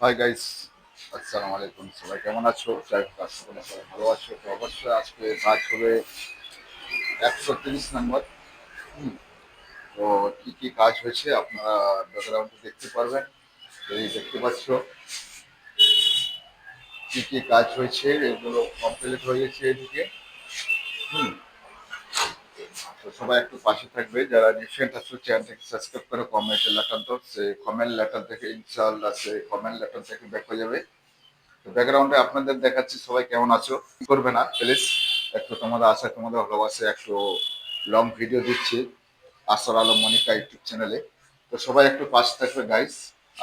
Hi guys আসসালামু আলাইকুম। সবাই কেমন আছো? সবাই ভালো আছো। তো অবশ্যই আজকে কাজ হবে একশো তিরিশ নম্বর। তো কি কি কাজ হয়েছে আপনারা ব্যাকগ্রাউন্ডে দেখতে পারবেন। এই দেখতে পাচ্ছ। কি কি কাজ হয়েছে? এগুলো কমপ্লিট হয়ে গেছে এদিকে। হুম। তো সবাই একটু পাশে থাকবে। যারা রিসেন্ট আসলে চ্যানেলটাকে সাবস্ক্রাইব করে কমেন্টের লেটার তো, সে কমেন্ট লেটার থেকে ইনশাআল্লাহ সে কমেন্ট লেটার থেকে ব্যাক হয়ে যাবে। তো ব্যাকগ্রাউন্ডে আপনাদের দেখাচ্ছি, সবাই কেমন আছো? করবে না? প্লিজ একটু তোমাদের আশা, তোমাদের ভালোবাসে, একটু লং ভিডিও দিচ্ছি, আসর আলো মনিকা ইউটিউব চ্যানেলে তো সবাই একটু পাশে থাকবে গাইস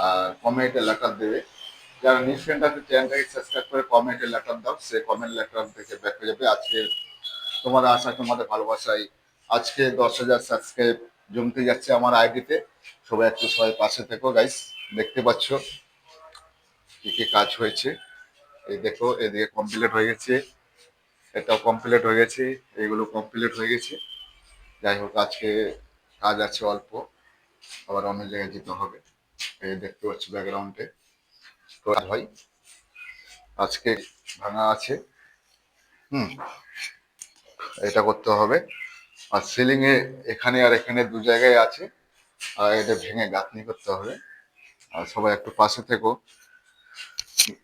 আর কমেন্টে লেটার দেবে। যারা নিউজফ্রেন্ড আছে চ্যানেলটাকে সাবস্ক্রাইব করে কমেন্টে লেটার দাও, সে কমেন্ট লেটার থেকে ব্যাক হয়ে যাবে। আজকে তোমাদের আশা, তোমাদের ভালোবাসায় আজকে দশ হাজার সাবস্ক্রাইব জমতে যাচ্ছে আমার আইডিতে। সবাই একটু সবাই পাশে থেকো গাইস দেখতে পাচ্ছ কি কি কাজ হয়েছে। এই দেখো, এদিকে কমপ্লিট হয়ে গেছে। এটাও কমপ্লিট হয়ে গেছে। এগুলো কমপ্লিট হয়ে গেছে। যাই হোক, আজকে কাজ আছে অল্প। আবার অন্য জায়গায় যেতে হবে। এই দেখতে পাচ্ছি ব্যাকগ্রাউন্ডে ভাই, আজকে ভাঙা আছে। হুম, এটা করতে হবে। আর সিলিং এ এখানে আর এখানে দু জায়গায় আছে। আর এটা ভেঙে গাঁথনি করতে হবে। আর সবাই একটু পাশে থেকো।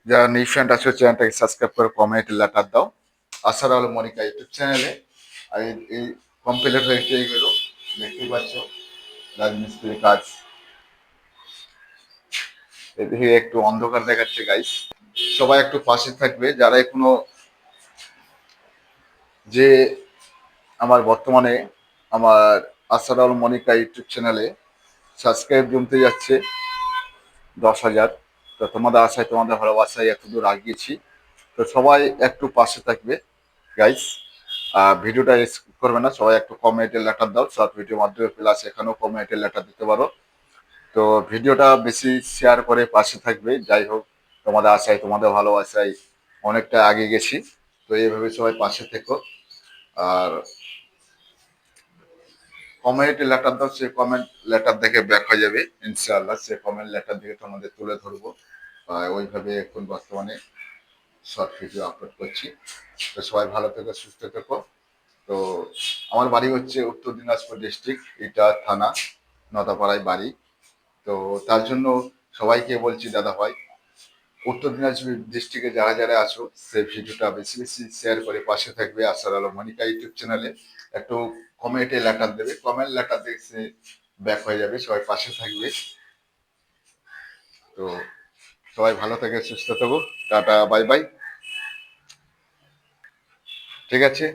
যারা নিউ নিউফ্রেন্ড আছে চ্যানেলটাকে সাবস্ক্রাইব করে কমেন্ট লেটার দাও। আসার আলো মনিকা ইউটিউব চ্যানেলে আর এই- কমপ্লিট হয়েছে এইগুলো দেখতেই পাচ্ছ রাজমিস্ত্রির কাজ। এদিকে একটু অন্ধকার দেখাচ্ছে গাইস সবাই একটু পাশে থাকবে। যারা এখনও যে আমার বর্তমানে আমার আসার আলো মনিকা ইউটিউব চ্যানেলে সাবস্ক্রাইব জমতে যাচ্ছে দশ হাজার। তো তোমাদের আশায়, তোমাদের ভালোবাসায় এত দূর আগিয়েছি। তো সবাই একটু পাশে থাকবে গাইস ভিডিওটা স্কিপ করবে না, সবাই একটু কমেন্টের লেটার দাও শর্ট ভিডিওর মাধ্যমে প্লাস এখানেও কমেন্টের লেটার দিতে পারো। তো ভিডিওটা বেশি শেয়ার করে পাশে থাকবে, যাই হোক, তোমাদের আশায়, তোমাদের ভালোবাসায় অনেকটা আগে গেছি। তো এইভাবে সবাই পাশে থেকো। আর কমেন্ট লেটার দাও, সে কমেন্ট লেটার দেখে ব্যাক হয়ে যাবে, ইনশাআল্লাহ। সে কমেন্ট লেটার দেখে তোমাদের তুলে ধরবো। ওইভাবে এখন বর্তমানে শর্ট ভিডিও আপলোড করছি। তো সবাই ভালো থেকো, সুস্থ থেকো। তো আমার বাড়ি হচ্ছে উত্তর দিনাজপুর ডিস্ট্রিক্ট এটা থানা, নদাপাড়ায় বাড়ি। তো তার জন্য সবাইকে বলছি, দাদা ভাই উত্তর দিনাজপুর ডিস্ট্রিক্টে যারা যারা আছো, সেই ভিডিওটা বেশি বেশি শেয়ার করে পাশে থাকবে। আসার আলো মনিকা ইউটিউব চ্যানেলে একটু কমেন্টে লেটার দেবে। কমেন্ট লেটার দেখে ব্যাক হয়ে যাবে। সবাই পাশে থাকবে। তো সবাই ভালো থেকে, সুস্থ থাকো টাটা বাই বাই ঠিক আছে?